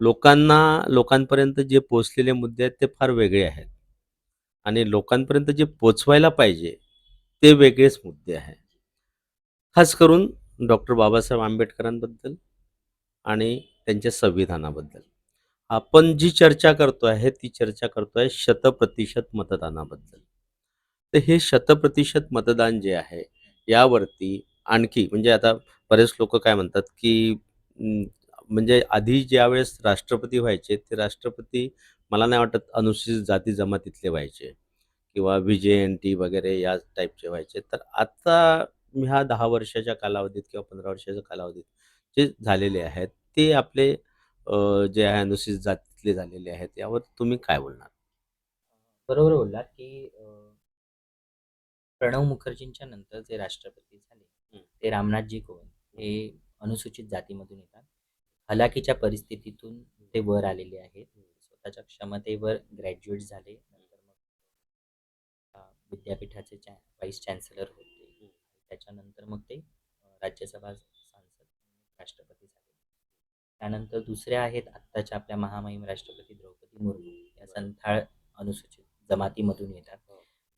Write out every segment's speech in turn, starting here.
लोकांना लोकांपर्यंत जे पोचलेले मुद्दे आहेत ते फार वेगळे आहेत. आणि लोकांपर्यंत जे पोचवायला पाहिजे ते वेगळेच मुद्दे आहेत. खास करून डॉक्टर बाबासाहेब आंबेडकरांबद्दल आणि त्यांच्या संविधानाबद्दल. आपण जी चर्चा करतो आहे ती चर्चा करतो आहे शतप्रतिशत मतदानाबद्दल. तर हे शतप्रतिशत मतदान जे आहे यावरती आणखी म्हणजे आता बरेच लोक काय म्हणतात की म्हणजे आधी ज्यावेळेस राष्ट्रपती व्हायचे ते राष्ट्रपती मला नाही वाटत अनुसूचित जाती जमातीतले व्हायचे किंवा व्ही जे एन टी वगैरे या टाईपचे व्हायचे. तर आता ह्या दहा वर्षाच्या कालावधीत किंवा पंधरा वर्षाच्या कालावधीत जे झालेले आहेत ते आपले जे आहे अनुसूचित जातीतले झालेले आहेत यावर तुम्ही काय बोलणार? बरोबर बोललात की प्रणव मुखर्जींच्या नंतर जे राष्ट्रपती झाले. ते रामनाथजी कोविंद हे अनुसूचित जातीमधून येतात. हलाखीच्या परिस्थितीतून ते वर आलेले आहेत. स्वतःच्या क्षमतेवर ग्रॅज्युएट झाले. नंतर मग विद्यापीठाचे चॅ व्हाईस चान्सलर होते. त्याच्यानंतर मग ते राज्यसभा सांसद राष्ट्रपती झाले. त्यानंतर दुसऱ्या आहेत आत्ताच्या आपल्या महामहिम राष्ट्रपती द्रौपदी मुर्मू. या संथाळ अनुसूचित जमातीमधून येतात.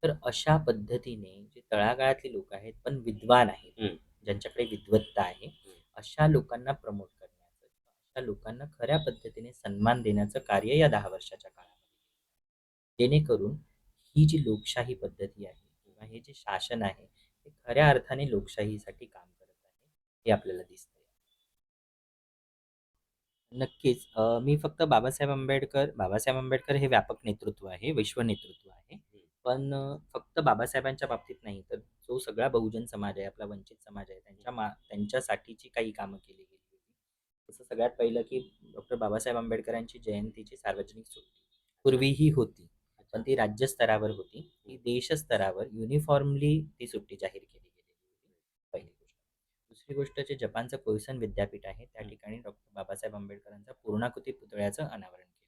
तर अशा पद्धतीने जे तळागाळातली लोक आहेत पण विद्वान आहेत. हं. ज्यांच्याकडे विद्वत्ता आहे अशा लोकांना प्रमोट करण्याचं लोकांना खऱ्या पद्धतीने सन्मान देण्याचं कार्य या दहा वर्षाच्या काळामध्ये जेणेकरून ही जी लोकशाही पद्धती आहे किंवा हे जे शासन आहे ते खऱ्या अर्थाने लोकशाहीसाठी काम करत आहे हे आपल्याला दिसतंय. नक्कीच. मी फक्त बाबासाहेब आंबेडकर बाबासाहेब आंबेडकर हे व्यापक नेतृत्व आहे विश्व नेतृत्व आहे. पण फक्त बाबासाहेबांच्या बाबतीत नाही तर जो सगळा बहुजन समाज आहे आपला वंचित समाज आहे त्यांच्या मा त्यांच्यासाठीची काही कामं केली तसं सगळ्यात पहिलं की डॉक्टर बाबासाहेब आंबेडकरांची जयंतीची सार्वजनिक सुट्टी. पूर्वीही होती पण ती राज्यस्तरावर होती. ती देशस्तरावर युनिफॉर्मली ती सुट्टी जाहीर केली होती पहिली गोष्ट. दुसरी गोष्ट जे जपानचं कोयसन विद्यापीठ आहे त्या ठिकाणी डॉक्टर बाबासाहेब आंबेडकरांचा पूर्णाकृती पुतळ्याचं अनावरण केलं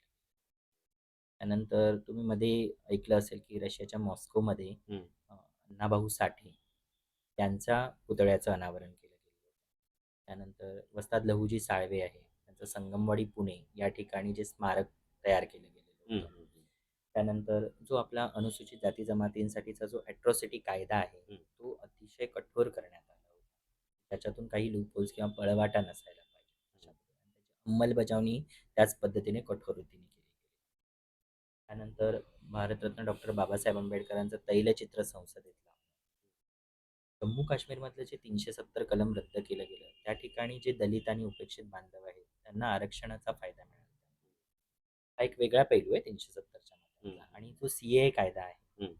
त्यानंतर तुम्ही मध्ये ऐकलं असेल की रशियाच्या मॉस्कोमध्ये हं. अण्णाभाऊ साठे त्यांच्या पुतळ्याचं अनावरण केलं गेलं त्यानंतर वस्ताद लहुजी साळवे आहे. त्यांचं संगमवाडी पुणे या ठिकाणी जे स्मारक तयार केलं गेलेलं होतं. त्यानंतर जो आपला अनुसूचित जाती जमातींसाठीचा जो ॲट्रॉसिटी कायदा आहे. तो अतिशय कठोर करण्यात आला होता. त्याच्यातून काही लूपहोल्स किंवा पळवाटा नसायला पाहिजे. अंमलबजावणी त्याच पद्धतीने कठोरतेने केली गेली. त्यानंतर भारतरत्न डॉक्टर बाबासाहेब आंबेडकरांचं तैलचित्र संसदेतला. जम्मू काश्मीरमधलं जे तीनशे सत्तर कलम रद्द केलं गेलं त्या ठिकाणी जे दलित आणि उपेक्षित बांधव आहेत त्यांना आरक्षणाचा फायदा मिळाला. हा एक वेगळा पैलू आहे तीनशे सत्तरच्या मधला आणि जो सी ए कायदा आहे.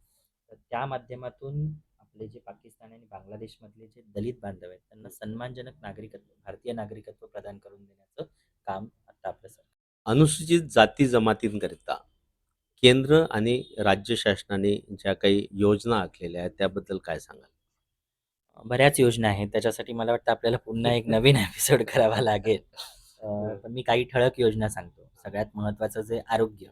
तर त्या माध्यमातून आपले जे पाकिस्तान आणि बांगलादेशमधले जे दलित बांधव आहेत त्यांना सन्मानजनक नागरिकत्व भारतीय नागरिकत्व प्रदान करून देण्याचं काम आता आपलं सरकार अनुसूचित जाती जमातींकरिता केंद्र आणि राज्य शासनाने ज्या काही योजना आखलेल्या आहेत त्याबद्दल काय सांगाल? बऱ्याच योजना आहेत. त्याच्यासाठी मला वाटतं आपल्याला पुन्हा एक नवीन एपिसोड करावा लागेल. अं, पण मी काही ठळक योजना सांगतो. सगळ्यात महत्त्वाचं जे आरोग्य.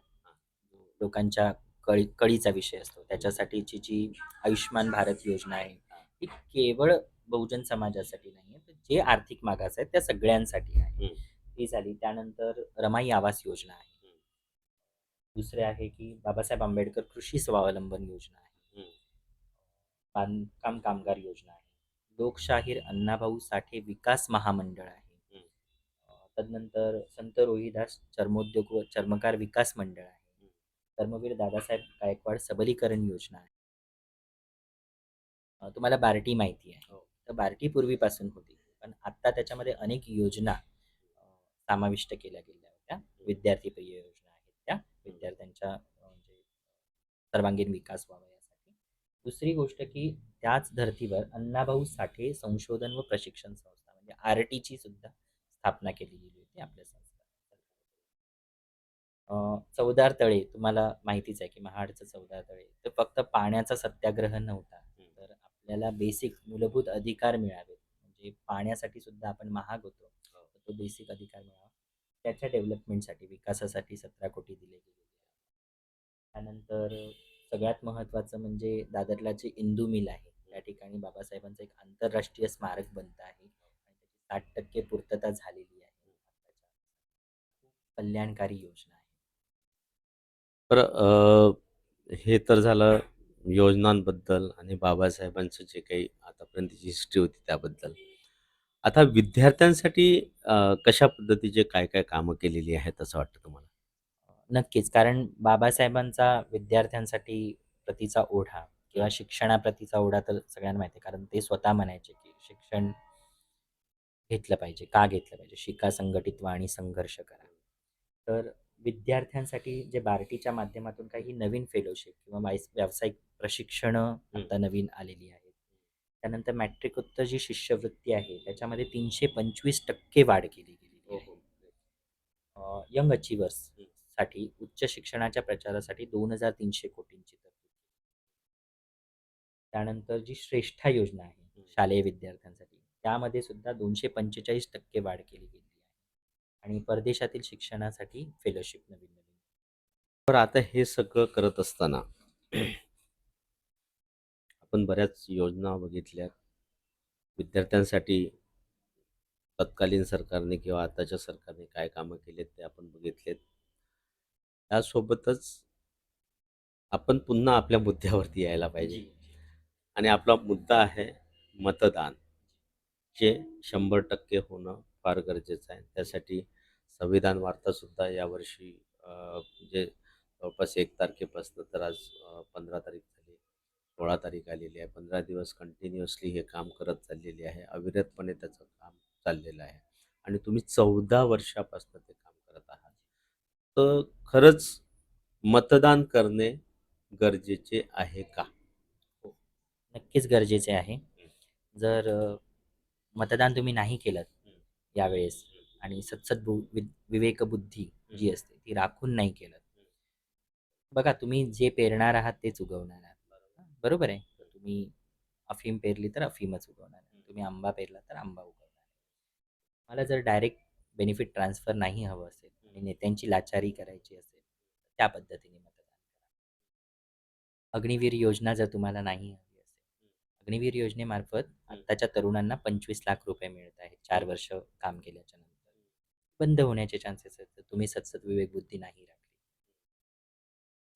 लोकांच्या कळी कळीचा विषय असतो. त्याच्यासाठीची जी आयुष्यमान भारत योजना आहे ही केवळ बहुजन समाजासाठी नाही आहे तर जे आर्थिक मागास आहेत त्या सगळ्यांसाठी आहे. हं. ती झाली. त्यानंतर रमाई आवास योजना आहे. दुसरे आहे की बाबासाहेब आंबेडकर कृषी स्वावलंबन योजना आहे. बांधकाम कामगार योजना आहे. लोकशाहीर अण्णाभाऊ साठे विकास महामंडळ आहे. तदनंतर संत रोहिदास चर्मोद्योग व चर्मकार विकास मंडळ आहे. धर्मवीर दादासाहेब गायकवाड सबलीकरण योजना आहे. तुम्हाला बार्टी माहिती आहे. हो. तर बार्टी पूर्वीपासून होती. पण आत्ता त्याच्यामध्ये अनेक योजना समाविष्ट केल्या गेल्या होत्या. विद्यार्थी प्रिय योजना आहेत त्या. विद्यार्थ्यांच्या म्हणजे सर्वांगीण विकास व्हावा दुसरी गोष्ट की त्याच धर्तीवर अण्णाभाऊ साठे संशोधन व प्रशिक्षण संस्था म्हणजे आर टीची सुद्धा स्थापना केली गेली होती आपल्या संस्था अं, चवदार तळे तुम्हाला माहितीच आहे की महाडचं चवदार तळे तर फक्त पाण्याचा सत्याग्रह नव्हता. तर आपल्याला बेसिक मूलभूत अधिकार मिळावे. म्हणजे पाण्यासाठी सुद्धा आपण महाग होतो. तर तो बेसिक अधिकार मिळावा. त्याच्या डेव्हलपमेंटसाठी विकासासाठी सतरा कोटी दिले आहे त्यानंतर सगळ्यात महत्त्वाचं म्हणजे दादरला जे इंदू मिल आहे त्या ठिकाणी बाबासाहेबांचं एक आंतरराष्ट्रीय स्मारक बनतं आहे आणि त्याची साठ टक्के पूर्तता झालेली आहे कल्याणकारी योजना आहे. बरं हे तर झालं योजनांबद्दल आणि बाबासाहेबांचं जे काही आतापर्यंतची हिस्ट्री होती त्याबद्दल. आता विद्यार्थ्यांसाठी कशा पद्धतीचे काय काय कामं केलेली आहेत असं वाटतं तुम्हाला? नक्कीच. कारण बाबासाहेबांचा विद्यार्थ्यांसाठी प्रतीचा ओढा किंवा शिक्षणाप्रतीचा ओढा तर सगळ्यांना माहिती आहे. कारण ते स्वतः म्हणायचे, की शिक्षण घेतलं पाहिजे. का घेतलं पाहिजे? शिका, संघटित व्हा आणि संघर्ष करा. तर विद्यार्थ्यांसाठी जे बार्टीच्या माध्यमातून काही नवीन फेलोशिप किंवा वाईस व्यावसायिक प्रशिक्षणं आता नवीन आलेली आहेत. त्यानंतर मॅट्रिकोत्तर जी शिष्यवृत्ती आहे त्याच्यामध्ये 325% वाढ केली गेलेली आहे. अ, यंग अचिव्हर्ससाठी उच्च शिक्षणाच्या प्रचारासाठी 2,300 कोटींची तरतूद. त्यानंतर जी श्रेष्ठा योजना आहे शालेय विद्यार्थ्यांसाठी त्यामध्ये सुद्धा 245% वाढ केली गेलेली आहे. आणि परदेशातील शिक्षणासाठी फेलोशिप नवीन-नवीन. बरं आता हे सगळं करत असताना आपण बऱ्याच योजना बघितल्यात. विद्यार्थ्यांसाठी तत्कालीन सरकारने किंवा आताच्या सरकारने काय कामं केलेत ते आपण बघितलेत. त्यासोबतच आपण पुन्हा आपल्या मुद्द्यावरती यायला पाहिजे. आणि आपला मुद्दा आहे मतदान. जे 100% होणं फार गरजेचं आहे. त्यासाठी संविधान वार्तासुद्धा यावर्षी अ, म्हणजे जवळपास 1 तारखेपासून तर आज 15 तारीख झाली. 16 तारीख आलेली आहे. 15 दिवस कंटिन्युअसली हे काम करत चाललेले आहे. अविरतपणे त्याचं काम चाललेलं आहे. आणि तुम्ही 14 वर्षापासून ते काम करत आहात. तर खरंच मतदान करणे गरजेचे आहे का? हो. नक्कीच गरजेचे आहे. जर अ, मतदान तुम्ही नाही केलंत यावेळेस आणि सदसद्बु वि विवेकबुद्धी जी असते ती राखून नाही केलंत. बघा तुम्ही जे पेरणार आहात तेच उगवणार आहात. बरोबर आहे. तुम्ही अफीम पेरली तर अफीमच उगवणार. तुम्ही आंबा पेरला तर आंबा उगवणार. मला जर डायरेक्ट बेनिफिट ट्रान्सफर नाही हवं असेल आणि नेत्यांची लाचारी करायची असेल, त्या पद्धतीने मतदान करा. अग्निवीर योजना जर तुम्हाला नाही हवी असेल, अग्निवीर योजनेमार्फत आत्ताच्या तरुणांना 25 लाख रुपये मिळत आहेत 4 वर्ष काम केल्याच्यानंतर. बंद होण्याचे चान्सेस आहेत तुम्ही सदसद विवेकबुद्धी नाही राखली.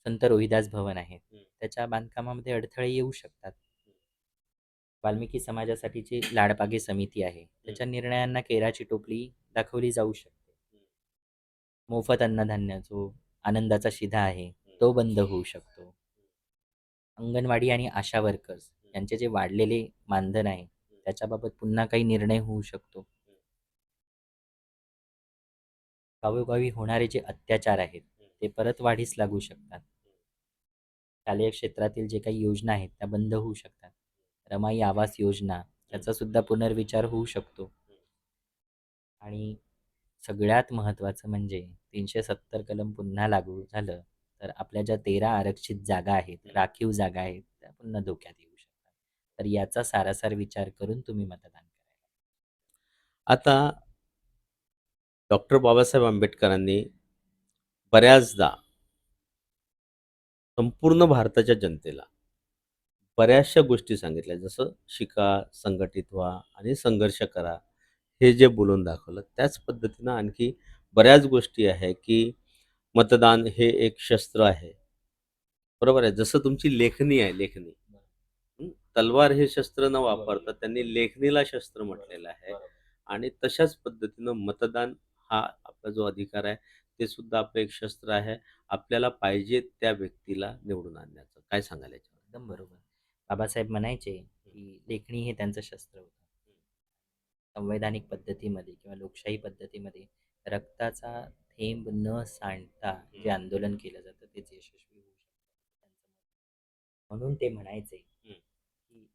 संत रोहिदास भवन आहे. त्याच्या बांधकामामध्ये अडथळे येऊ शकतात. वाल्मिकी समाजासाठीची लाडबागे समिती आहे. त्याच्या निर्णयांना केराची टोपली दाखवली जाऊ शकते. मोफत अन्नधान्य जो आनंदाचा शिधा आहे तो बंद होऊ शकतो. अंगणवाडी आणि आशा वर्कर्स यांचे जे वाढलेले मानधन आहे त्याच्याबाबत पुन्हा काही निर्णय होऊ शकतो. गावोगावी होणारे जे अत्याचार आहेत ते परत वाढीस लागू शकतात. शालेय क्षेत्रातील जे काही योजना आहेत त्या बंद होऊ शकतात. रमाई आवास योजना याचा सुद्धा पुनर्विचार होऊ शकतो. आणि सगळ्यात महत्त्वाचं म्हणजे 370 कलम पुन्हा लागू झालं तर आपल्या ज्या 13 आरक्षित जागा आहेत, राखीव जागा आहेत त्या पुन्हा धोक्यात येऊ शकतात. तर याचा सारासार विचार करून तुम्ही मतदान करायला आता डॉक्टर बाबासाहेब आंबेडकरांनी बऱ्याचदा संपूर्ण भारताच्या जनतेला बऱ्याचशा गोष्टी सांगितल्या. जसं शिका, संघटित व्हा आणि संघर्ष करा. हे जे बोलून दाखवलं त्याच पद्धतीनं आणखी बऱ्याच गोष्टी आहे, की मतदान हे एक शस्त्र आहे. बरोबर आहे. जसं तुमची लेखणी आहे लेखणी. तलवार हे शस्त्र न वापरता त्यांनी लेखणीला शस्त्र म्हटलेलं आहे. आणि तशाच पद्धतीनं मतदान हा आपला जो अधिकार आहे ते सुद्धा आपलं एक शस्त्र आहे. आपल्याला पाहिजे त्या व्यक्तीला निवडून आणण्याचं. काय याच्यावर? एकदम बरोबर. बाबासाहेब म्हणायचे, की लेखणी हे त्यांचं शस्त्र होतं. संवैधानिक पद्धतीमध्ये किंवा लोकशाही पद्धतीमध्ये रक्ताचा थेंब न सांडता जे आंदोलन केलं जातं तेच यशस्वी होऊ शकतं. त्यांचं मत. म्हणून ते म्हणायचे. की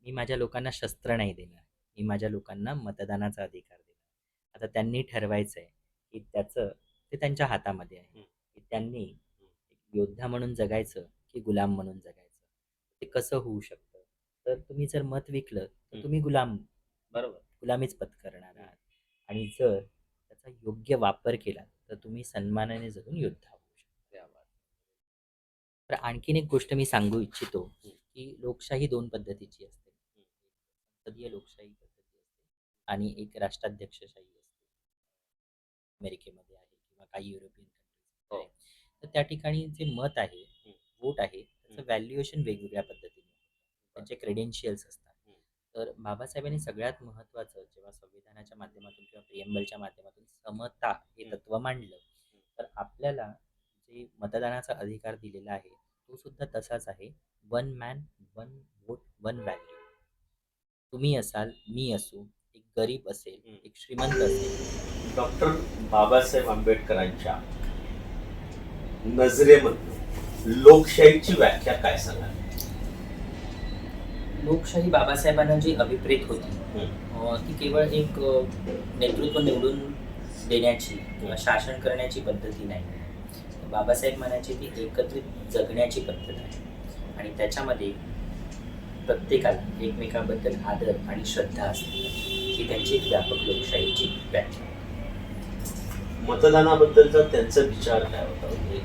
मी माझ्या लोकांना शस्त्र नाही देणार. मी माझ्या लोकांना मतदानाचा अधिकार देणार. आता त्यांनी ठरवायचंय, की त्याचं ते त्यांच्या हातामध्ये आहे. की त्यांनी एक योद्धा म्हणून जगायचं, की गुलाम म्हणून जगायचं. ते कसं होऊ शकतं? तर तुम्ही जर मत विकलं तर. तुम्ही गुलाम बरोबर. गुलामीच पत्करणार आहात. आणि जर त्याचा योग्य वापर केला तर तुम्ही सन्मानाने जगून योद्धा होऊ शकता. तर आणखीन एक गोष्ट मी सांगू इच्छितो, हं. की लोकशाही 2 पद्धतीची असते. संसदीय लोकशाही पद्धती असते आणि एक राष्ट्राध्यक्षशाही असते. अमेरिकेमध्ये आहे किंवा काही युरोपियन हो. कंट्रीज तर त्या ठिकाणी जे मत आहे हं. वोट आहे त्याचं हं. व्हॅल्युएशन वेगवेगळ्या पद्धतीने त्यांचे क्रेडेन्शियल्स असतात हं. तर बाबासाहेबांनी सगळ्यात महत्त्वाचं जेव्हा संविधानाच्या माध्यमातून किंवा प्रिएम्बलच्या माध्यमातून समता हे. तत्व मांडलं तर आपल्याला जे मतदानाचा अधिकार दिलेला आहे तो सुद्धा तसाच आहे one man one vote one value तुम्ही असाल मी असू एक गरीब असेल. एक श्रीमंत असेल डॉक्टर बाबासाहेब आंबेडकरांच्या नजरेमधून लोकशाहीची व्याख्या काय सांगाल लोकशाही बाबासाहेबांना जी अभिप्रेत होती ती केवळ एक नेतृत्व निवडून देण्याची किंवा शासन करण्याची पद्धती नाही. बाबासाहेब म्हणायचे ती एकत्रित जगण्याची पद्धत आहे. आणि त्याच्यामध्ये प्रत्येकाला एकमेकाबद्दल आदर आणि श्रद्धा असते. ही त्यांची एक व्यापक लोकशाहीची व्याख्या. मतदानाबद्दलचा त्यांचा विचार काय होता? म्हणजे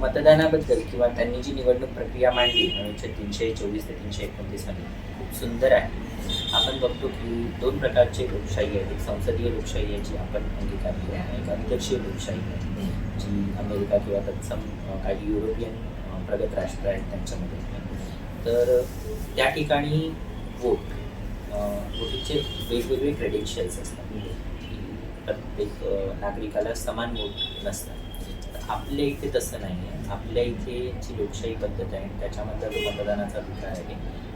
मतदानाबद्दल किंवा त्यांनी जी निवडणूक प्रक्रिया मांडली म्हणजे तीनशे चोवीस ते तीनशे एकोणतीसमध्ये खूप सुंदर आहे. आपण बघतो की दोन प्रकारचे लोकशाही आहेत. एक संसदीय लोकशाही आहे जी आपण अंगीकारली आहे आणि एक अध्यक्षीय लोकशाही आहे जी अमेरिका किंवा तत्सम काही युरोपियन प्रगत राष्ट्र आहेत त्यांच्यामध्ये. तर त्या ठिकाणी वोट वोटिंगचे वेगवेगळे क्रेडेन्शियल्स असतात. म्हणजे की प्रत्येक नागरिकाला समान वोट नसतात. आपल्या इथे तसं नाही आहे. आपल्या इथे जी लोकशाही पद्धत आहे. त्याच्यामधला जो मतदानाचा अधिकार आहे.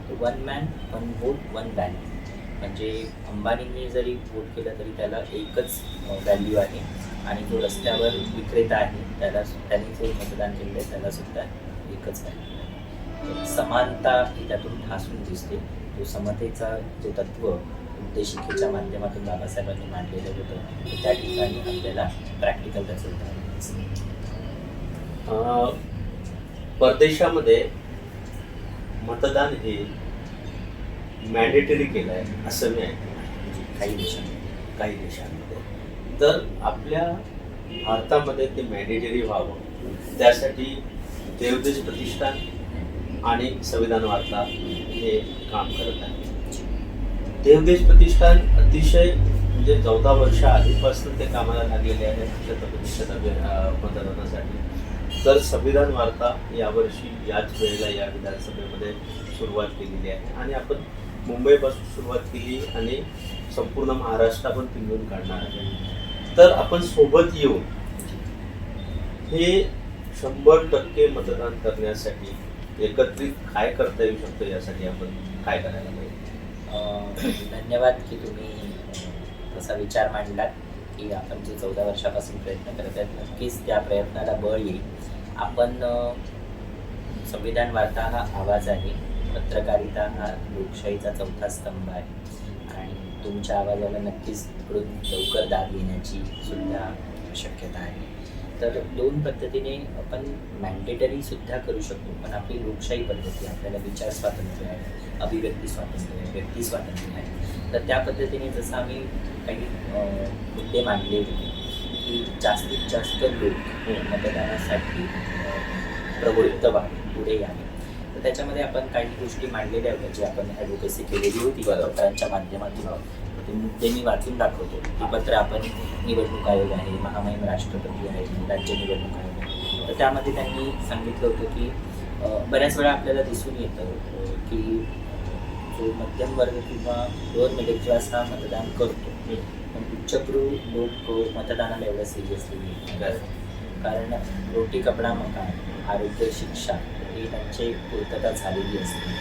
तो one man one vote one value म्हणजे अंबानींनी जरी वोट केलं तरी त्याला एकच व्हॅल्यू आहे. आणि जो रस्त्यावर विक्रेता आहे. त्याला त्यांनी जे मतदान केलेलं आहे त्याला सुद्धा एकच व्हॅल्यू आहे. समानता ही त्यातून ठासून दिसते. तो समतेचा जो तत्व उद्देशिकेच्या माध्यमातून बाबासाहेबांनी मांडलेलं होतं त्या ठिकाणी आपल्याला प्रॅक्टिकल त्याचं उदाहरण दिसतं. परदेशामध्ये मतदान हे मॅन्डेटरी केलं आहे असं मी ऐकलं. आहे. काही देशांमध्ये. काही देशांमध्ये. तर आपल्या भारतामध्ये ते मॅन्डेटरी व्हावं. त्यासाठी देवदेश प्रतिष्ठान आणि संविधान वार्ता हे काम करत आहे. देवदेश प्रतिष्ठान अतिशय म्हणजे चौदा वर्ष आधीपासून ते कामाला लागलेले अं, मतदानासाठी तर संविधान वार्ता यावर्षी याच वेळेला या विधानसभेमध्ये सुरुवात केलेली आहे. आणि आपण मुंबईपासून सुरुवात केली आणि संपूर्ण महाराष्ट्र आपण पिंजून काढणार आहे. तर आपण सोबत येऊन हे शंभर टक्के मतदान करण्यासाठी एकत्रित काय करता येऊ शकतं यासाठी आपण काय करायला पाहिजे? धन्यवाद की तुम्ही तसा विचार मांडलात की आपण जे चौदा वर्षापासून प्रयत्न करत आहेत नक्कीच त्या प्रयत्नाला बळ येईल. आपण संविधान वार्ता हा आवाज आहे. पत्रकारिता हा लोकशाहीचा चौथा स्तंभ आहे. आणि तुमच्या आवाजाला नक्कीच तिकडून लवकर दाद घेण्याची सुद्धा शक्यता आहे. तर दोन पद्धतीने आपण मॅन्डेटरी सुद्धा करू शकतो. पण आपली लोकशाही पद्धती आपल्याला विचार स्वातंत्र्य आहे अभिव्यक्ती स्वातंत्र्य आहे व्यक्ती स्वातंत्र्य आहे. तर त्या पद्धतीने जसं आम्ही काही मुद्दे मांडले होते की जास्तीत जास्त लोक मतदानासाठी प्रवृत्त व्हावे पुढे यावे तर त्याच्यामध्ये आपण काही गोष्टी मांडलेल्या होत्या जी आपण ॲडव्होकेसी केलेली होती बरोबर. पत्रांच्या माध्यमातून. ते मुद्दे मी वाचून दाखवतो. ती पत्र आपण निवडणूक आयोग आहे महामहिम राष्ट्रपती आहे राज्य निवडणूक आयोग आहे. तर त्यामध्ये त्यांनी सांगितलं होतं की बऱ्याच वेळा आपल्याला दिसून येतं की जो मध्यम वर्ग किंवा लोअर मिडल क्लास हा मतदान करतो. पण लोक मतदानाला एवढं सिरियसली घेत कारण रोटी कपडा मकान आरोग्य शिक्षा ही त्यांची पूर्तता झालेली असते.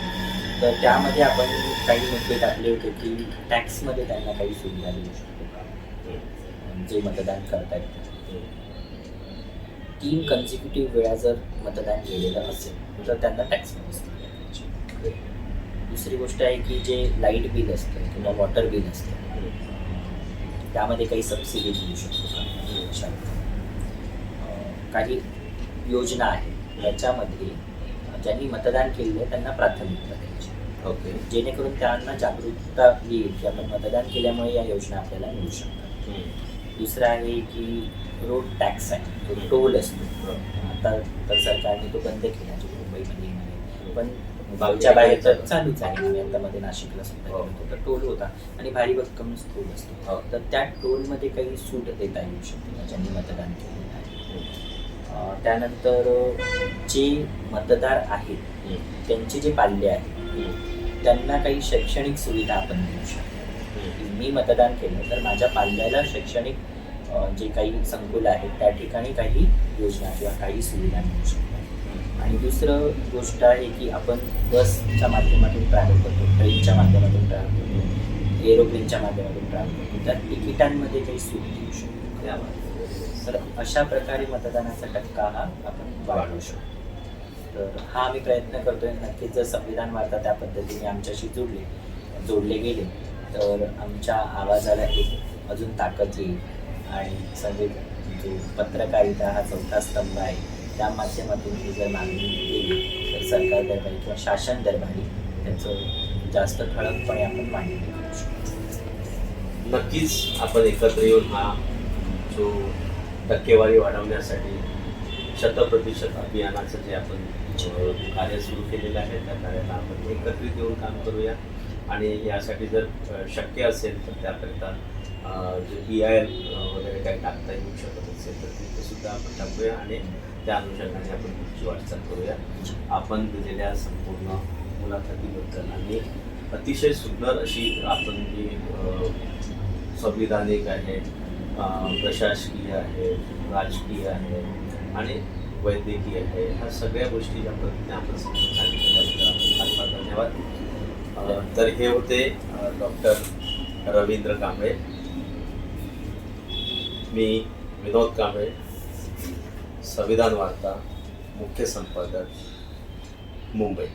तर त्यामध्ये आपण काही मुद्दे टाकले होते की टॅक्समध्ये त्यांना काही सुविधा देऊ शकतो का? जे मतदान करतायत. तीन कन्झिक्युटिव्ह वेळा जर मतदान केलेलं असेल तर त्यांना टॅक्स दुसरी गोष्ट आहे की जे लाइट बिल असतं किंवा वॉटर बिल असतं त्यामध्ये काही सबसिडी देऊ शकतो का? काही योजना आहेत याच्यामध्ये ज्यांनी मतदान केलेलं आहे त्यांना प्राथमिकता द्यायची. ओके. जेणेकरून त्यांना जागरूकता येईल की आपण मतदान केल्यामुळे या योजना आपल्याला मिळू शकतात. दुसरं आहे की रोड टॅक्स आहे. तो टोल असतो. आता तर सरकारने तो बंद केला जो मुंबईमध्ये येणार आहे. पण गावच्या बाहेर तर चालूच आहे. आम्ही आता मध्ये नाशिकला सुद्धा होतो. तर टोल होता आणि भारी भक्कम टोल असतो. हो. तर त्या टोलमध्ये काही सूट देता येऊ शकते का? ज्यांनी मतदान केलेलं आहे अं, त्यानंतर अं, जे मतदार आहेत त्यांचे जे पाल्य आहेत त्यांना काही शैक्षणिक सुविधा आपण देऊ शकतो. की मी मतदान केलं तर माझ्या पाल्याला शैक्षणिक अ, जे काही संकुल आहेत त्या ठिकाणी काही योजना किंवा काही सुविधा मिळू शकतात. आणि दुसरं गोष्ट आहे की आपण बसच्या माध्यमातून ट्रॅव्हल करतो ट्रेनच्या माध्यमातून ट्रॅव्हल करतो एरोप्लेनच्या माध्यमातून ट्रॅव्हल करतो. त्या तिकिटांमध्ये काही सूट देऊ शकतो त्यामध्ये तर अशा प्रकारे मतदानाचा टक्का हा आपण वाढवू शकतो. तर हा आम्ही प्रयत्न करतोय. नक्कीच जर संविधान वार्ता त्या पद्धतीने आमच्याशी जोडले जोडले गेले तर आमच्या आवाजाला एक अजून ताकद येईल. आणि संविधान जो पत्रकारिता हा चौथा स्तंभ आहे त्या माध्यमातून ही जर मागणी केली तर सरकार दरबारी किंवा शासन दरबारी त्याचं जास्त ठळकपणे आपण मांडणी करू शकतो. नक्कीच आपण एकत्र येऊन हा जो टक्केवारी वाढवण्यासाठी शतप्रतिशत अभियानाचं जे आपण कार्य सुरू केलेलं आहे त्या कार्याला आपण एकत्रित येऊन काम करूया. आणि यासाठी जर शक्य असेल तर त्याकरिता जे ई आय वगैरे काही टाकता येऊ शकत असेल तर तिथे सुद्धा आपण टाकूया. आणि त्या अनुषंगाने आपण पुढची वाटचाल करूया. आपण दिलेल्या संपूर्ण मुलाखतीबद्दल आणि अतिशय सुंदर अशी आपण जी संविधानिक आहे प्रशासकीय आहे राजकीय आहे आणि वैद्यकीय आहे ह्या सगळ्या गोष्टी ज्या पद्धतीने आपण समजून धन्यवाद. तर हे होते डॉक्टर रवींद्र कांबळे. मी विनोद कांबळे. संविधान वार्ता मुख्य संपादक मुंबई.